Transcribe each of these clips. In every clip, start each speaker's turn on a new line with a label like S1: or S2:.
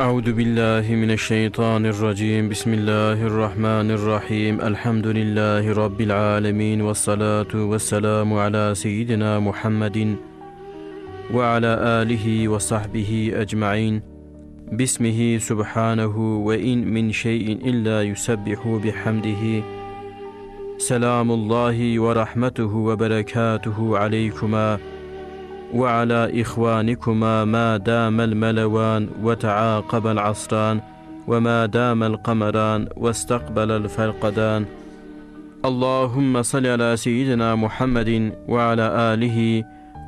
S1: أعوذ بالله من الشيطان الرجيم. بسم الله الرحمن الرحيم. الحمد لله رب العالمين والصلاة والسلام على سيدنا محمد وعلى آله وصحبه أجمعين. باسمه سبحانه وإن من شيء إلا يسبح بحمده. سلام الله ورحمته وبركاته عليكما وعلى إخوانكما ما دام الملوان وتعاقب العصران وما دام القمران واستقبل الفرقدان. اللهم صل على سيدنا محمد وعلى آله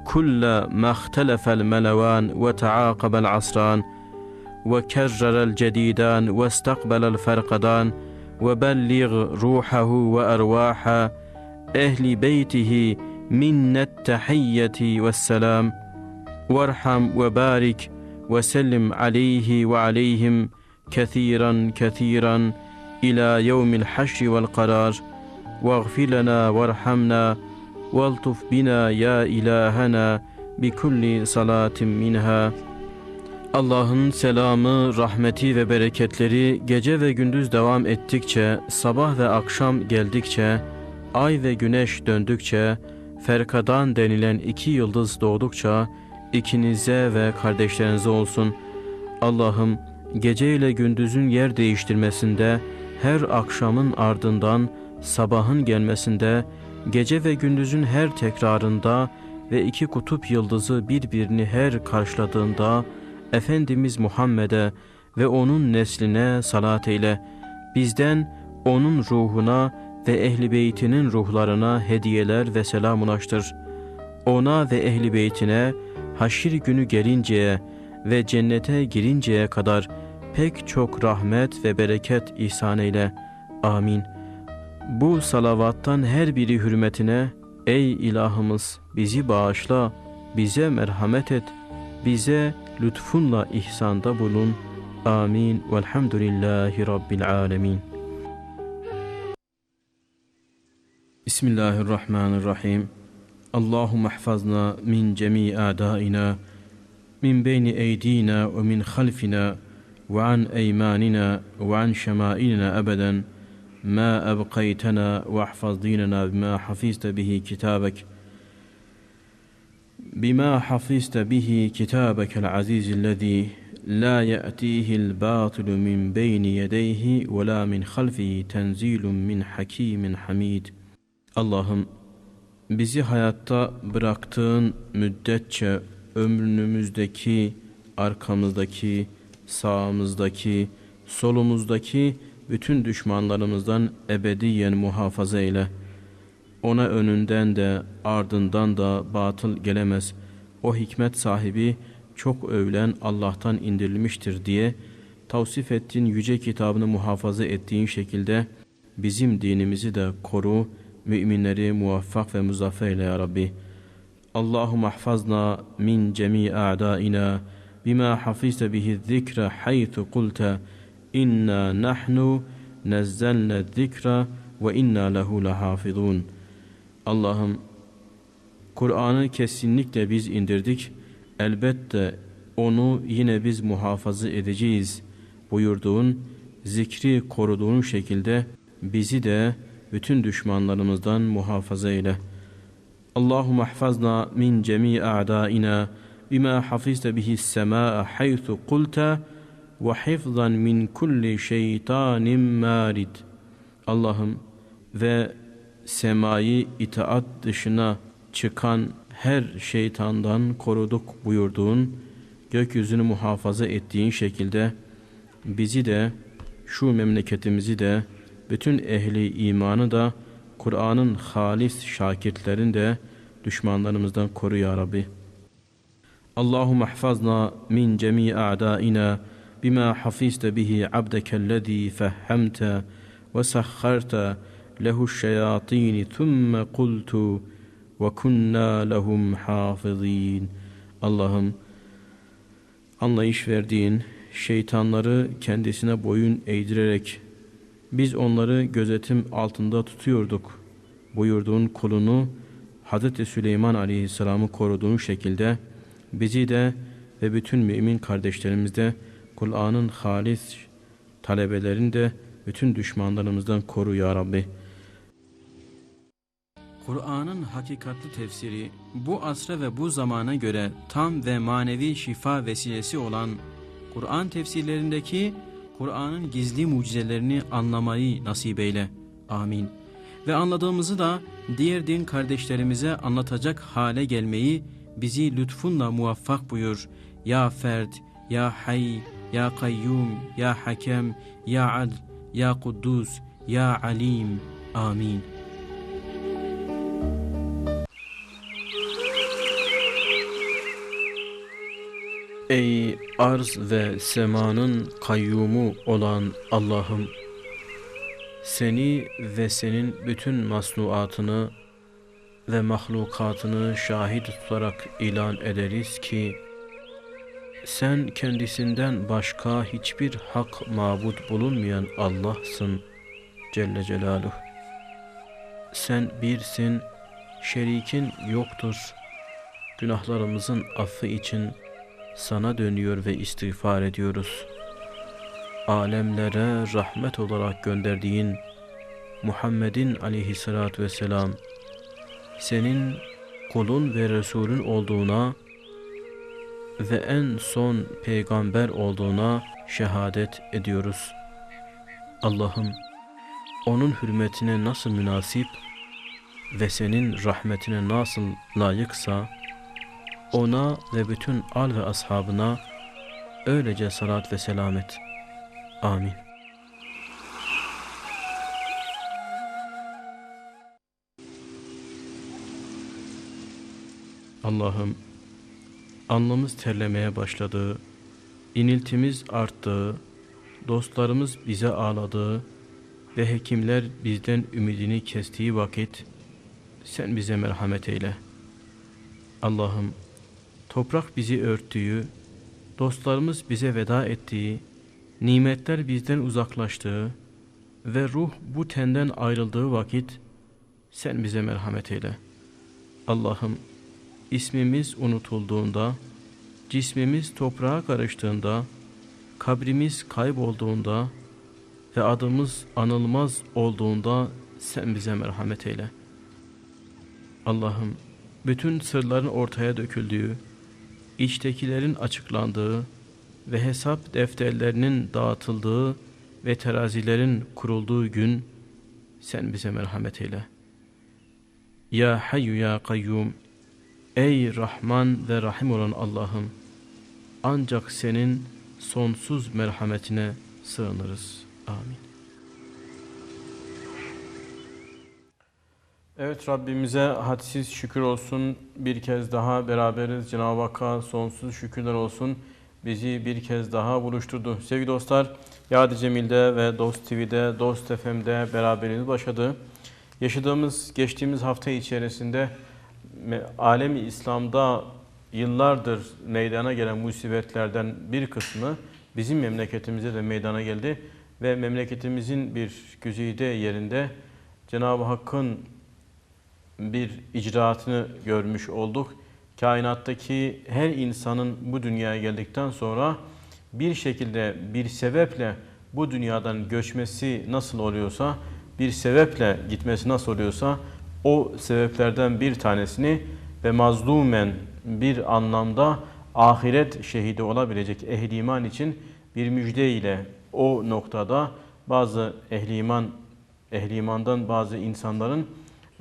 S1: كل ما اختلف الملوان وتعاقب العصران وكرر الجديدان واستقبل الفرقدان وبلغ روحه وأرواح أهل بيته منا التحية والسلام. وارحم وبارك وسلم عليه وعليهم كثيرا كثيرا إلى يوم الحشر والقرار. واغفر لنا وارحمنا والطف بنا يا إلهنا بكل صلاة منها. Allah'ın selamı, rahmeti ve bereketleri gece ve gündüz devam ettikçe, sabah ve akşam geldikçe, ay ve güneş döndükçe, Ferkadan denilen iki yıldız doğdukça ikinize ve kardeşlerinize olsun. Allah'ım gece ile gündüzün yer değiştirmesinde, her akşamın ardından sabahın gelmesinde, gece ve gündüzün her tekrarında ve iki kutup yıldızı birbirini her karşıladığında Efendimiz Muhammed'e ve onun nesline salat eyle. Bizden onun ruhuna ve ehli beytinin ruhlarına hediyeler ve selam ulaştır. Ona ve ehli beytine haşir günü gelinceye ve cennete girinceye kadar pek çok rahmet ve bereket ihsan eyle. Amin. Bu salavattan her biri hürmetine Ey ilahımız bizi bağışla, bize merhamet et, bize lütfunla ihsanda bulun. Amin. Velhamdülillahi Rabbil alemin. Bismillahirrahmanirrahim. Allahümme ihfazna min cemi a'daina min beyni eydina ve min halfina ve an eymanina ve an şemailina ebeden ma ebqaytana ve ihfaz dinana bima hafizte bihi kitabek بما حفظت به كتابك العزيز الذي لا يأتيه الباطل من بين يديه ولا من خلفه تنزيل من حكيم حميد Allah'ım bizi hayatta bıraktığın müddetçe ömrümüzdeki, arkamızdaki, sağımızdaki, solumuzdaki bütün düşmanlarımızdan ebediyen muhafaza eyle. Ona önünden de ardından da batıl gelemez. O hikmet sahibi çok övülen Allah'tan indirilmiştir diye tavsif ettiğin yüce kitabını muhafaza ettiğin şekilde bizim dinimizi de koru, müminleri muvaffak ve muzaffer eyle ya Rabbi. Allahu mahfazna min cemi a'daina bima hafizte bihi zikra haythu kulta inna nahnu nazzalna zikra ve inna lehu lahafizun. Allah'ım Kur'an'ı kesinlikle biz indirdik. Elbette onu yine biz muhafaza edeceğiz buyurduğun, zikri koruduğun şekilde bizi de bütün düşmanlarımızdan muhafaza eyle. Allahümme ahfazna min cemi a'daina bima hafizte bihi s-semâ'a haythu kulta ve hifzan min kulli şeytanin marid. Allah'ım ve semayı itaat dışına çıkan her şeytandan koruduk buyurduğun, gökyüzünü muhafaza ettiğin şekilde bizi de, şu memleketimizi de, bütün ehli imanı da, Kur'an'ın halis şakirtlerini de düşmanlarımızdan koru ya Rabbi. Allahümme ihfazna min cemi a'daina bima hafizte bihi abdekellezî fehhemte ve sahharta lehu şeyatini thumme kultu ve kunna lehum hafizin. Allah'ım anlayış verdiğin şeytanları kendisine boyun eğdirerek biz onları gözetim altında tutuyorduk buyurduğun kulunu Hz. Süleyman Aleyhisselam'ı koruduğun şekilde bizi de ve bütün mümin kardeşlerimiz de Kur'an'ın halis talebelerini de bütün düşmanlarımızdan koru ya Rabbi. Kur'an'ın hakikatli tefsiri bu asra ve bu zamana göre tam ve manevi şifa vesilesi olan Kur'an tefsirlerindeki Kur'an'ın gizli mucizelerini anlamayı nasip eyle. Amin. Ve anladığımızı da diğer din kardeşlerimize anlatacak hale gelmeyi bizi lütfunla muvaffak buyur. Ya Ferd, Ya Hay, Ya Kayyum, Ya Hakem, Ya Adl, Ya Kuddus, Ya Alim. Amin. Ey arz ve semanın kayyumu olan Allah'ım seni ve senin bütün masnuatını ve mahlukatını şahit tutarak ilan ederiz ki sen kendisinden başka hiçbir hak mabut bulunmayan Allah'sın Celle Celaluhu. Sen birsin, şerikin yoktur. Günahlarımızın affı için sana dönüyor ve istiğfar ediyoruz. Alemlere rahmet olarak gönderdiğin Muhammed'in aleyhissalatü vesselam senin kulun ve Resulün olduğuna ve en son peygamber olduğuna şehadet ediyoruz. Allah'ım onun hürmetine nasıl münasip ve senin rahmetine nasıl layıksa ona ve bütün al ve ashabına öylece salat ve selamet. Amin. Allah'ım alnımız terlemeye başladı, iniltimiz arttı, dostlarımız bize ağladı ve hekimler bizden ümidini kestiği vakit sen bize merhamet eyle. Allah'ım toprak bizi örttüğü, dostlarımız bize veda ettiği, nimetler bizden uzaklaştığı ve ruh bu tenden ayrıldığı vakit sen bize merhamet eyle. Allah'ım ismimiz unutulduğunda, cismimiz toprağa karıştığında, kabrimiz kaybolduğunda ve adımız anılmaz olduğunda sen bize merhamet eyle. Allah'ım bütün sırların ortaya döküldüğü, içtekilerin açıklandığı ve hesap defterlerinin dağıtıldığı ve terazilerin kurulduğu gün sen bize merhamet eyle. Ya Hayyu Ya Kayyum Ey Rahman ve Rahim olan Allah'ım ancak senin sonsuz merhametine sığınırız. Amin. Evet Rabbimize hadsiz şükür olsun. Bir kez daha beraberiz. Cenab-ı Hakk'a sonsuz şükürler olsun. Bizi bir kez daha buluşturdu. Sevgili dostlar, Yadi Cemil'de ve Dost TV'de, Dost FM'de beraberiniz başladı. Yaşadığımız, geçtiğimiz hafta içerisinde alemi İslam'da yıllardır meydana gelen musibetlerden bir kısmı bizim memleketimize de meydana geldi ve memleketimizin bir güzide yerinde Cenab-ı Hakk'ın bir icraatını görmüş olduk. Kainattaki her insanın bu dünyaya geldikten sonra bir şekilde bir sebeple bu dünyadan göçmesi nasıl oluyorsa, bir sebeple gitmesi nasıl oluyorsa o sebeplerden bir tanesini ve mazlumen bir anlamda ahiret şehidi olabilecek ehli iman için bir müjde ile o noktada bazı ehli iman ehli imandan bazı insanların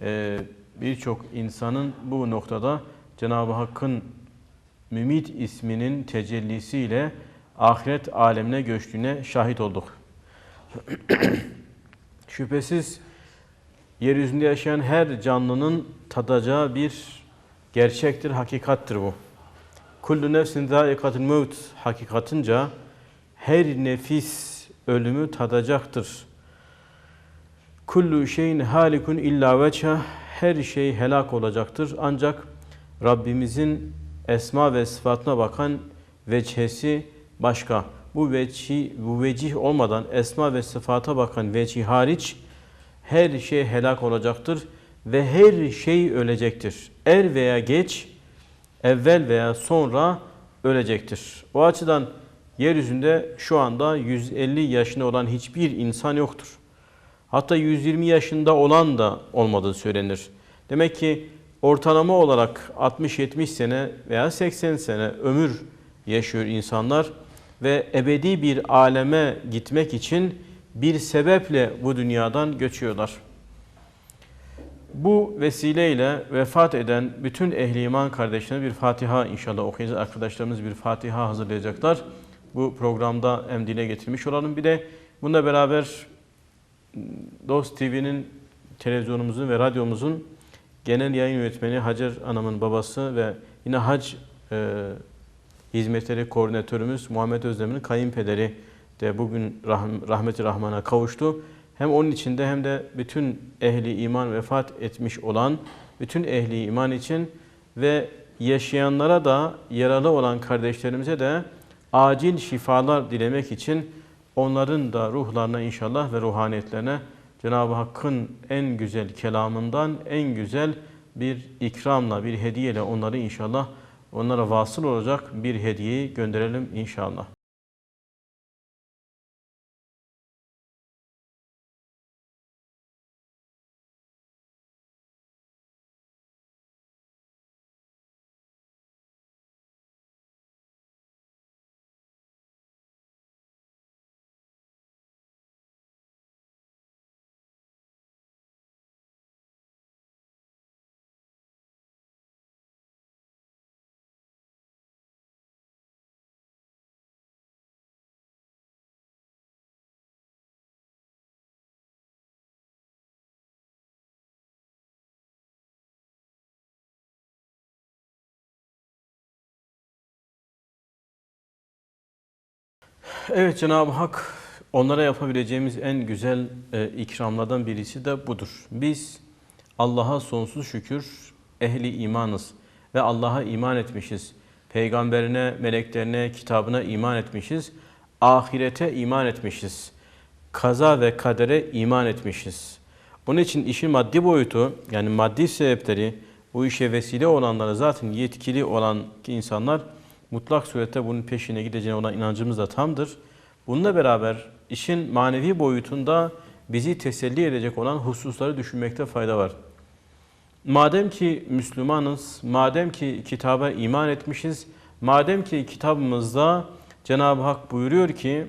S1: e, birçok insanın bu noktada Cenab-ı Hakk'ın Mümit isminin tecellisiyle ahiret alemine göçtüğüne şahit olduk. Şüphesiz yeryüzünde yaşayan her canlının tadacağı bir gerçektir, hakikattir bu. Kullu nefsin zâikatul mevt hakikatınca her nefis ölümü tadacaktır. Kullu şeyin halikun illa veçha her şey helak olacaktır. Ancak Rabbimizin esma ve sıfatına bakan veçhesi başka. Bu vecih, bu vecih olmadan esma ve sıfata bakan vecih hariç her şey helak olacaktır. ve her şey ölecektir. Er veya geç, evvel veya sonra ölecektir. O açıdan yeryüzünde şu anda 150 yaşında olan hiçbir insan yoktur. Hatta 120 yaşında olan da olmadığı söylenir. Demek ki ortalama olarak 60-70 sene veya 80 sene ömür yaşıyor insanlar ve ebedi bir aleme gitmek için bir sebeple bu dünyadan göçüyorlar. Bu vesileyle vefat eden bütün ehli iman kardeşlerine bir Fatiha inşallah okuyacağız. Arkadaşlarımız bir Fatiha hazırlayacaklar. Bu programda hem dile getirmiş olalım. Bir de bununla beraber Dost TV'nin, televizyonumuzun ve radyomuzun genel yayın yönetmeni Hacer Anam'ın babası ve yine hac e, hizmetleri koordinatörümüz Muhammed Özdemir'in kayınpederi de bugün rahm, rahmeti rahmana kavuştu. Hem onun içinde hem de bütün ehli iman vefat etmiş olan bütün ehli iman için ve yaşayanlara da yaralı olan kardeşlerimize de acil şifalar dilemek için onların da ruhlarına inşallah ve ruhaniyetlerine Cenab-ı Hakk'ın en güzel kelamından en güzel bir ikramla, bir hediyeyle onları inşallah onlara vasıl olacak bir hediyeyi gönderelim inşallah. Evet Cenab-ı Hak onlara yapabileceğimiz en güzel e, ikramlardan birisi de budur. Biz Allah'a sonsuz şükür ehli imanız ve Allah'a iman etmişiz. Peygamberine, meleklerine, kitabına iman etmişiz. Ahirete iman etmişiz. Kaza ve kadere iman etmişiz. Bunun için işin maddi boyutu yani maddi sebepleri bu işe vesile olanları zaten yetkili olan insanlar mutlak surette bunun peşine gideceğine olan inancımız da tamdır. Bununla beraber işin manevi boyutunda bizi teselli edecek olan hususları düşünmekte fayda var. Madem ki Müslümanız, madem ki kitaba iman etmişiz, madem ki kitabımızda Cenab-ı Hak buyuruyor ki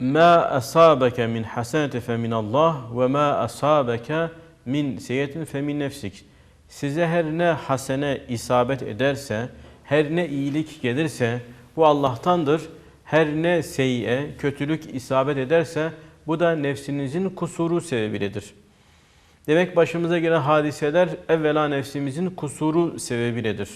S1: مَا أَصَابَكَ مِنْ حَسَنَةٍ فَمِنَ اللّٰهِ وَمَا أَصَابَكَ min seyetin femin nefsik. Size her ne hasene isabet ederse, her ne iyilik gelirse bu Allah'tandır. Her ne seyye, kötülük isabet ederse bu da nefsinizin kusuru sebebiyledir. Demek başımıza gelen hadiseler evvela nefsimizin kusuru sebebiyledir.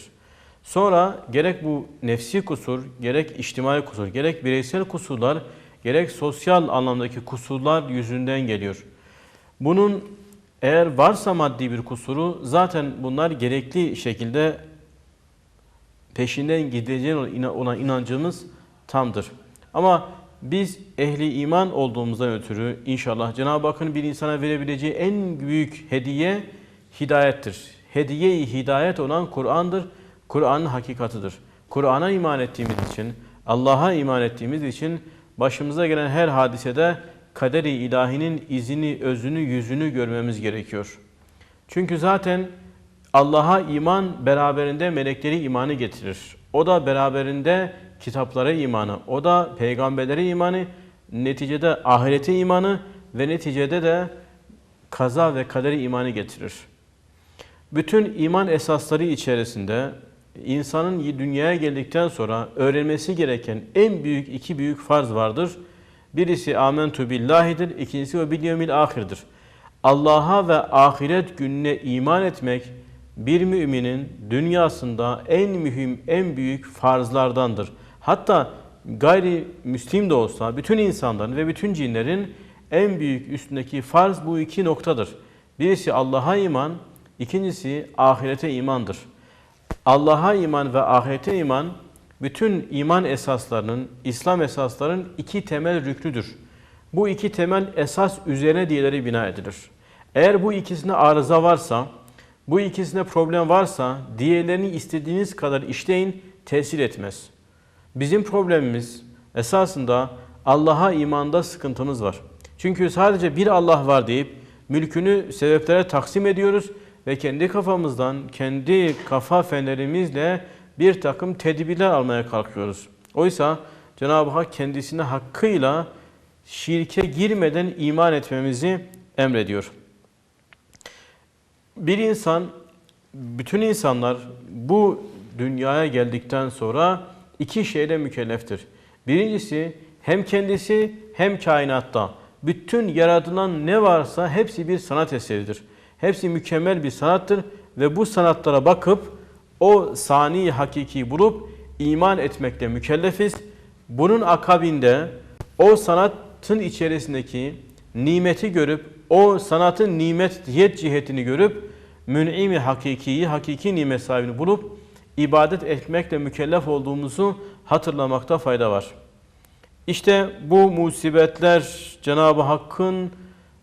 S1: Sonra gerek bu nefsi kusur, gerek içtimai kusur, gerek bireysel kusurlar, gerek sosyal anlamdaki kusurlar yüzünden geliyor. Bunun eğer varsa maddi bir kusuru zaten bunlar gerekli şekilde peşinden gideceğine olan inancımız tamdır. Ama biz ehli iman olduğumuzdan ötürü inşallah Cenab-ı Hakk'ın bir insana verebileceği en büyük hediye hidayettir. Hediye-i hidayet olan Kur'an'dır. Kur'an'ın hakikatıdır. Kur'an'a iman ettiğimiz için, Allah'a iman ettiğimiz için başımıza gelen her hadisede kaderi ilahinin izini, özünü, yüzünü görmemiz gerekiyor. Çünkü zaten Allah'a iman beraberinde melekleri imanı getirir. O da beraberinde kitaplara imanı, o da peygamberlere imanı, neticede ahirete imanı ve neticede de kaza ve kaderi imanı getirir. Bütün iman esasları içerisinde insanın dünyaya geldikten sonra öğrenmesi gereken en büyük iki büyük farz vardır. Birisi amentu billahidir, ikincisi ve bil ahirdir. Allah'a ve ahiret gününe iman etmek bir müminin dünyasında en mühim, en büyük farzlardandır. Hatta gayri müslim de olsa bütün insanların ve bütün cinlerin en büyük üstündeki farz bu iki noktadır. Birisi Allah'a iman, ikincisi ahirete imandır. Allah'a iman ve ahirete iman bütün iman esaslarının, İslam esaslarının iki temel rüknüdür. Bu iki temel esas üzerine diyeleri bina edilir. Eğer bu ikisinde arıza varsa, bu ikisinde problem varsa diğerlerini istediğiniz kadar işleyin tesir etmez. Bizim problemimiz esasında Allah'a imanda sıkıntımız var. Çünkü sadece bir Allah var deyip mülkünü sebeplere taksim ediyoruz ve kendi kafamızdan, kendi kafa fenerimizle bir takım tedbirler almaya kalkıyoruz. Oysa Cenab-ı Hak kendisine hakkıyla şirke girmeden iman etmemizi emrediyor. Bir insan, bütün insanlar bu dünyaya geldikten sonra iki şeyle mükelleftir. Birincisi hem kendisi hem kainatta bütün yaratılan ne varsa hepsi bir sanat eseridir. Hepsi mükemmel bir sanattır ve bu sanatlara bakıp o sani hakiki bulup iman etmekle mükellefiz. Bunun akabinde o sanatın içerisindeki nimeti görüp o sanatın nimetiyet cihetini görüp mün'imi hakikiyi, hakiki nimet sahibini bulup ibadet etmekle mükellef olduğumuzu hatırlamakta fayda var. İşte bu musibetler Cenab-ı Hakk'ın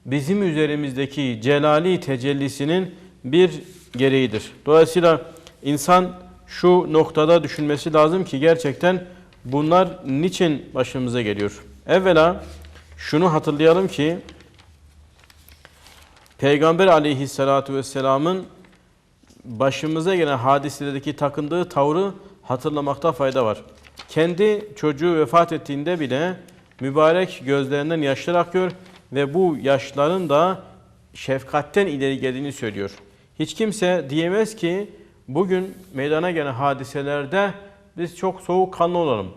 S1: bizim üzerimizdeki celali tecellisinin bir gereğidir. Dolayısıyla insan şu noktada düşünmesi lazım ki gerçekten bunlar niçin başımıza geliyor? Evvela şunu hatırlayalım ki Peygamber aleyhissalatu vesselamın başımıza gelen hadiselerdeki takındığı tavrı hatırlamakta fayda var. Kendi çocuğu vefat ettiğinde bile mübarek gözlerinden yaşlar akıyor ve bu yaşların da şefkatten ileri geldiğini söylüyor. Hiç kimse diyemez ki bugün meydana gelen hadiselerde biz çok soğukkanlı olalım.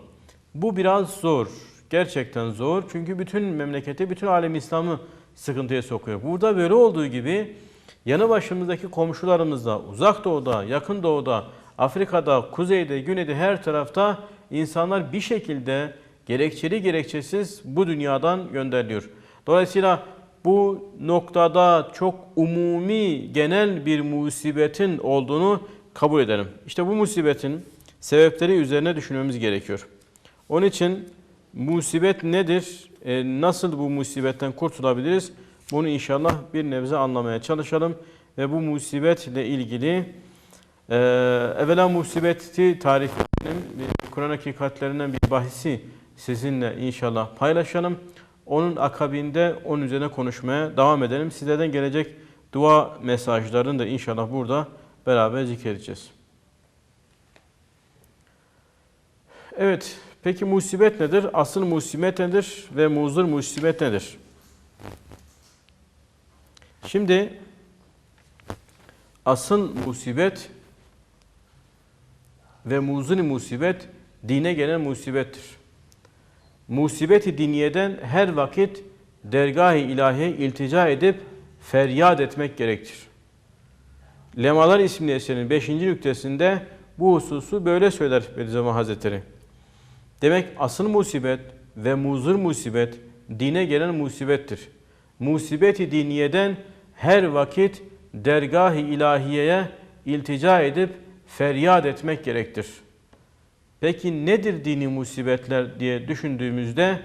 S1: Bu biraz zor. Gerçekten zor. Çünkü bütün memleketi, bütün alem İslam'ı sıkıntıya sokuyor. Burada böyle olduğu gibi yanı başımızdaki komşularımızda, uzak doğuda, yakın doğuda, Afrika'da, kuzeyde, güneyde her tarafta insanlar bir şekilde gerekçeli gerekçesiz bu dünyadan gönderiliyor. Dolayısıyla bu noktada çok umumi, genel bir musibetin olduğunu kabul edelim. İşte bu musibetin sebepleri üzerine düşünmemiz gerekiyor. Onun için musibet nedir? E, nasıl bu musibetten kurtulabiliriz? Bunu inşallah bir nebze anlamaya çalışalım. Ve bu musibetle ilgili e, evvela musibeti tarif edelim. Kur'an hakikatlerinden bir bahisi sizinle inşallah paylaşalım. Onun akabinde onun üzerine konuşmaya devam edelim. Sizlerden gelecek dua mesajlarını da inşallah burada beraber zikredeceğiz. Evet, peki musibet nedir? Asıl musibet nedir ve muzur musibet nedir? Şimdi asıl musibet ve muzun musibet dine gelen musibettir. Musibeti diniyeden her vakit dergah-ı ilahiye iltica edip feryat etmek gerektir. Lemalar isimli eserin 5. nüktesinde bu hususu böyle söyler Bediüzzaman Hazretleri. Demek asıl musibet ve muzur musibet dine gelen musibettir. Musibeti diniyeden her vakit dergah-ı ilahiyeye iltica edip feryat etmek gerektir. Peki nedir dini musibetler diye düşündüğümüzde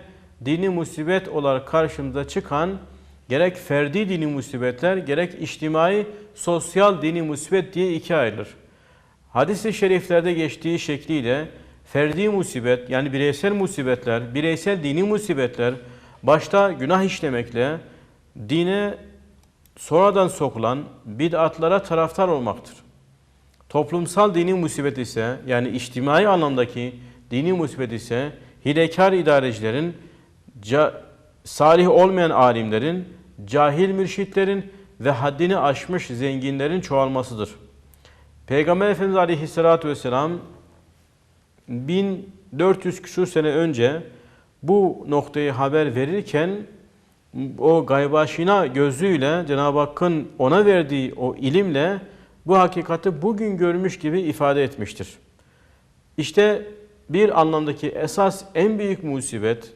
S1: dini musibet olarak karşımıza çıkan gerek ferdi dini musibetler gerek içtimai sosyal dini musibet diye ikiye ayrılır. Hadis-i şeriflerde geçtiği şekliyle ferdi musibet yani bireysel musibetler, bireysel dini musibetler başta günah işlemekle dine sonradan sokulan bid'atlara taraftar olmaktır. Toplumsal dini musibet ise yani içtimai anlamdaki dini musibet ise hilekar idarecilerin, salih olmayan alimlerin, cahil mürşitlerin ve haddini aşmış zenginlerin çoğalmasıdır. Peygamber Efendimiz Aleyhisselatü Vesselam 1400 küsur sene önce bu noktayı haber verirken o gaybaşina gözüyle Cenab-ı Hakk'ın ona verdiği o ilimle bu hakikati bugün görmüş gibi ifade etmiştir. İşte bir anlamdaki esas en büyük musibet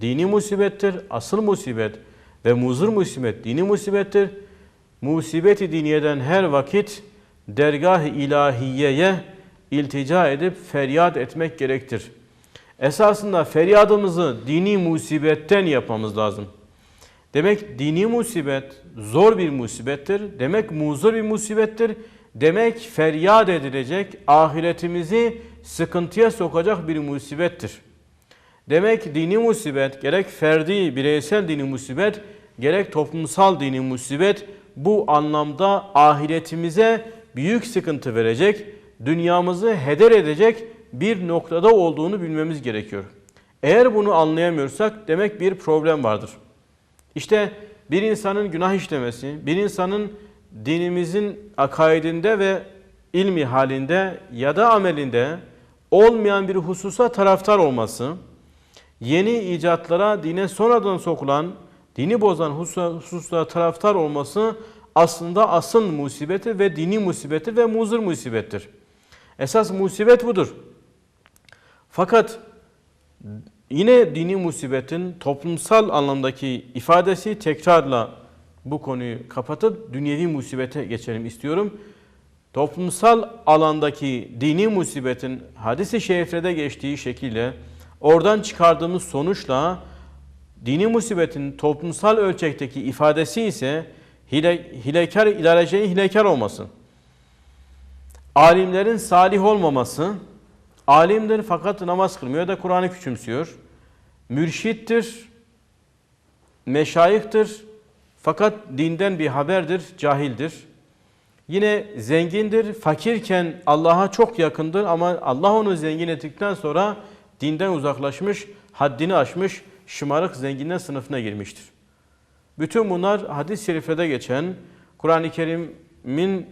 S1: dini musibettir, asıl musibet ve muzur musibet dini musibettir. Musibeti diniyeden her vakit dergah-ı ilahiyeye iltica edip feryat etmek gerektir. Esasında feryadımızı dini musibetten yapmamız lazım. Demek dini musibet zor bir musibettir. Demek muzur bir musibettir. Demek feryat edilecek, ahiretimizi sıkıntıya sokacak bir musibettir. Demek dini musibet, gerek ferdi, bireysel dini musibet, gerek toplumsal dini musibet bu anlamda ahiretimize büyük sıkıntı verecek, dünyamızı heder edecek bir noktada olduğunu bilmemiz gerekiyor. Eğer bunu anlayamıyorsak demek bir problem vardır. İşte bir insanın günah işlemesi, bir insanın dinimizin akaidinde ve ilmi halinde ya da amelinde olmayan bir hususa taraftar olması, yeni icatlara dine sonradan sokulan, dini bozan hususlara taraftar olması aslında asıl musibeti ve dini musibeti ve muzur musibettir. Esas musibet budur. Fakat yine dini musibetin toplumsal anlamdaki ifadesi tekrarla bu konuyu kapatıp dünyevi musibete geçelim istiyorum. Toplumsal alandaki dini musibetin hadisi şeriflerde geçtiği şekilde oradan çıkardığımız sonuçla dini musibetin toplumsal ölçekteki ifadesi ise hile, hilekar idarecilerin hilekar olması. Alimlerin salih olmaması, alimdir fakat namaz kılmıyor da Kur'an'ı küçümsüyor. Mürşittir, meşayihtir fakat dinden bir haberdir, cahildir. Yine zengindir, fakirken Allah'a çok yakındır ama Allah onu zengin ettikten sonra dinden uzaklaşmış, haddini aşmış, şımarık zenginler sınıfına girmiştir. Bütün bunlar hadis-i şeriflerde geçen, Kur'an-ı Kerim'in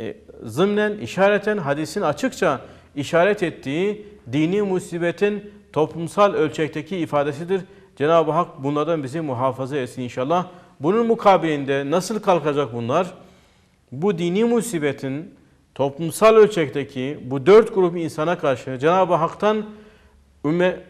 S1: e, zımnen, işareten, hadisin açıkça işaret ettiği dini musibetin toplumsal ölçekteki ifadesidir. Cenab-ı Hak bunlardan bizi muhafaza etsin inşallah. Bunun mukabilinde nasıl kalkacak bunlar? Bu dini musibetin toplumsal ölçekteki bu dört grup insana karşı Cenab-ı Hak'tan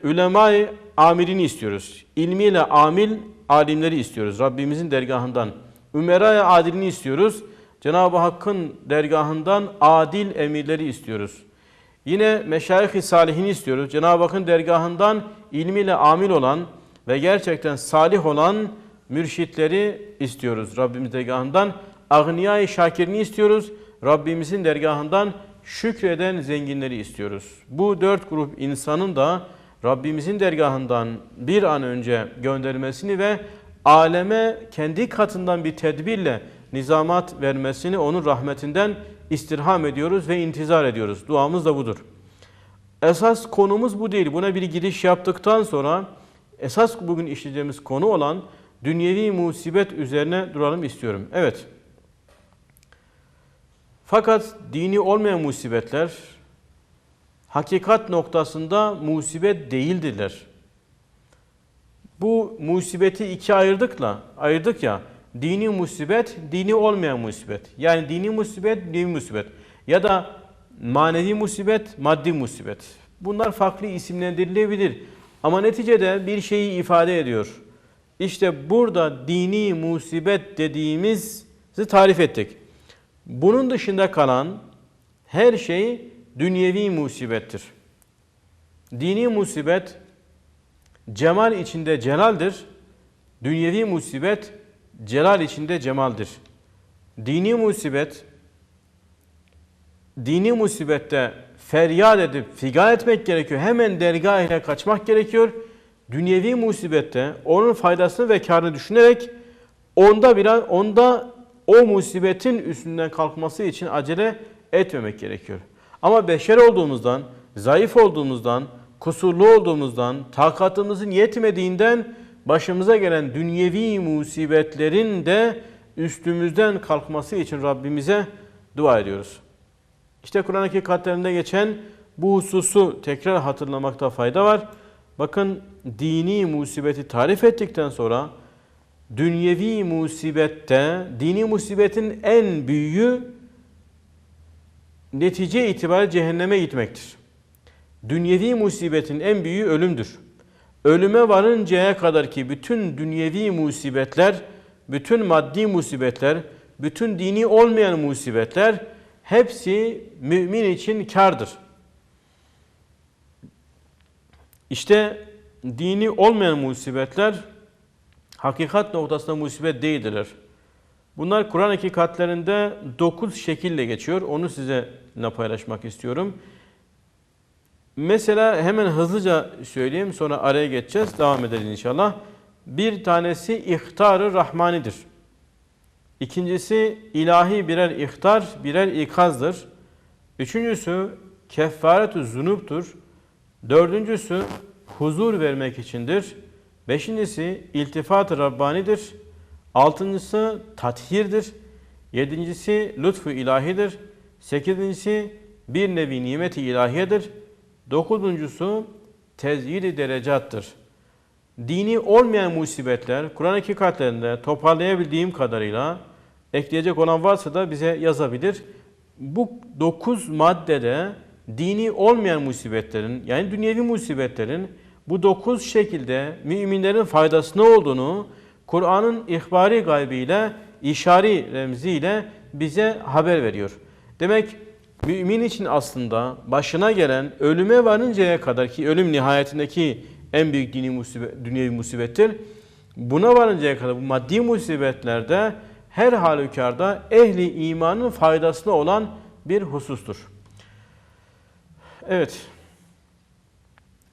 S1: ulemayı amirini istiyoruz. İlmiyle amil alimleri istiyoruz Rabbimizin dergahından. Ümeraya adilini istiyoruz. Cenab-ı Hakk'ın dergahından adil emirleri istiyoruz. Yine meşayih-i salihini istiyoruz. Cenab-ı Hakk'ın dergahından ilmiyle amil olan ve gerçekten salih olan mürşitleri istiyoruz Rabbimiz dergahından. Agniyai şakirini istiyoruz. Rabbimizin dergahından şükreden zenginleri istiyoruz. Bu dört grup insanın da Rabbimizin dergahından bir an önce göndermesini ve aleme kendi katından bir tedbirle nizamat vermesini onun rahmetinden istirham ediyoruz ve intizar ediyoruz. Duamız da budur. Esas konumuz bu değil. Buna bir giriş yaptıktan sonra esas bugün işleyeceğimiz konu olan dünyevi musibet üzerine duralım istiyorum. Evet. Fakat dini olmayan musibetler hakikat noktasında musibet değildirler. Bu musibeti iki ayırdıkla, ayırdık ya, dini musibet, dini olmayan musibet. Yani dini musibet, dini musibet. Ya da manevi musibet, maddi musibet. Bunlar farklı isimlendirilebilir. Ama neticede bir şeyi ifade ediyor. İşte burada dini musibet dediğimizi tarif ettik. Bunun dışında kalan her şey dünyevi musibettir. Dini musibet cemal içinde celaldir. Dünyevi musibet celal içinde cemaldir. Dini musibet dini musibette feryat edip figan etmek gerekiyor. Hemen dergah ile kaçmak gerekiyor. Dünyevi musibette onun faydasını ve karını düşünerek onda biraz onda o musibetin üstünden kalkması için acele etmemek gerekiyor. Ama beşer olduğumuzdan, zayıf olduğumuzdan, kusurlu olduğumuzdan, takatımızın yetmediğinden başımıza gelen dünyevi musibetlerin de üstümüzden kalkması için Rabbimize dua ediyoruz. İşte Kur'an hakikatlerinde geçen bu hususu tekrar hatırlamakta fayda var. Bakın dini musibeti tarif ettikten sonra dünyevi musibette, dini musibetin en büyüğü netice itibariyle cehenneme gitmektir. Dünyevi musibetin en büyüğü ölümdür. Ölüme varıncaya kadar ki bütün dünyevi musibetler, bütün maddi musibetler, bütün dini olmayan musibetler hepsi mümin için kardır. İşte dini olmayan musibetler hakikat noktasında musibet değildirler. Bunlar Kur'an hakikatlerinde 9 şekille geçiyor. Onu sizinle paylaşmak istiyorum. Mesela hemen hızlıca söyleyeyim sonra araya geçeceğiz. Devam ederiz inşallah. Bir tanesi ihtar-ı rahmanidir. İkincisi ilahi birer ihtar, birer ikazdır. Üçüncüsü kefaret-ü zunuptur. Dördüncüsü huzur vermek içindir. Beşincisi iltifat-ı Rabbanidir. Altıncısı tathirdir. Yedincisi lütfu ilahidir. Sekizincisi bir nevi nimeti ilahiyedir. Dokuzuncusu tezyid-i derecattır. Dini olmayan musibetler Kur'an hakikatlerinde toparlayabildiğim kadarıyla ekleyecek olan varsa da bize yazabilir. Bu dokuz maddede dini olmayan musibetlerin yani dünyevi musibetlerin bu dokuz şekilde müminlerin faydasına olduğunu Kur'an'ın ihbari gaybiyle, işari remziyle bize haber veriyor. Demek mümin için aslında başına gelen ölüme varıncaya kadar ki ölüm nihayetindeki en büyük dini musibet, dünyevi musibettir. Buna varıncaya kadar bu maddi musibetlerde her halükarda ehli imanın faydasına olan bir husustur. Evet.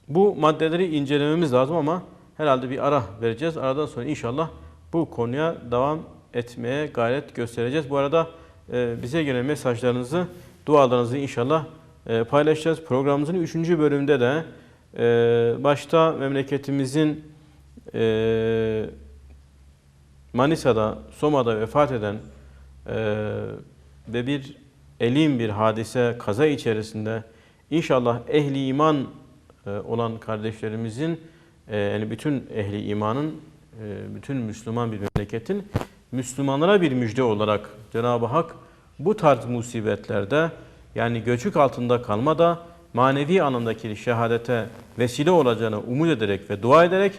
S1: Bu maddeleri incelememiz lazım ama herhalde bir ara vereceğiz. Aradan sonra inşallah bu konuya devam etmeye gayret göstereceğiz. Bu arada e, bize gelen mesajlarınızı, dualarınızı inşallah e, paylaşacağız. Programımızın 3. bölümünde de e, başta memleketimizin Manisa'da, Soma'da vefat eden ve bir elim bir hadise, kaza içerisinde inşallah ehli iman olan kardeşlerimizin e, yani bütün ehli imanın e, bütün Müslüman bir memleketin Müslümanlara bir müjde olarak Cenab-ı Hak bu tarz musibetlerde yani göçük altında kalmada manevi anlamdaki şehadete vesile olacağını umut ederek ve dua ederek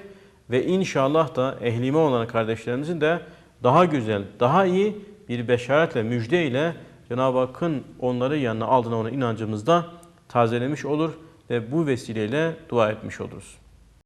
S1: ve inşallah da ehli iman olan kardeşlerimizin de daha güzel, daha iyi bir beşaretle, müjde ile Cenab-ı Hakk'ın onları yanına aldığına ona inancımızda tazelemiş olur ve bu vesileyle dua etmiş oluruz.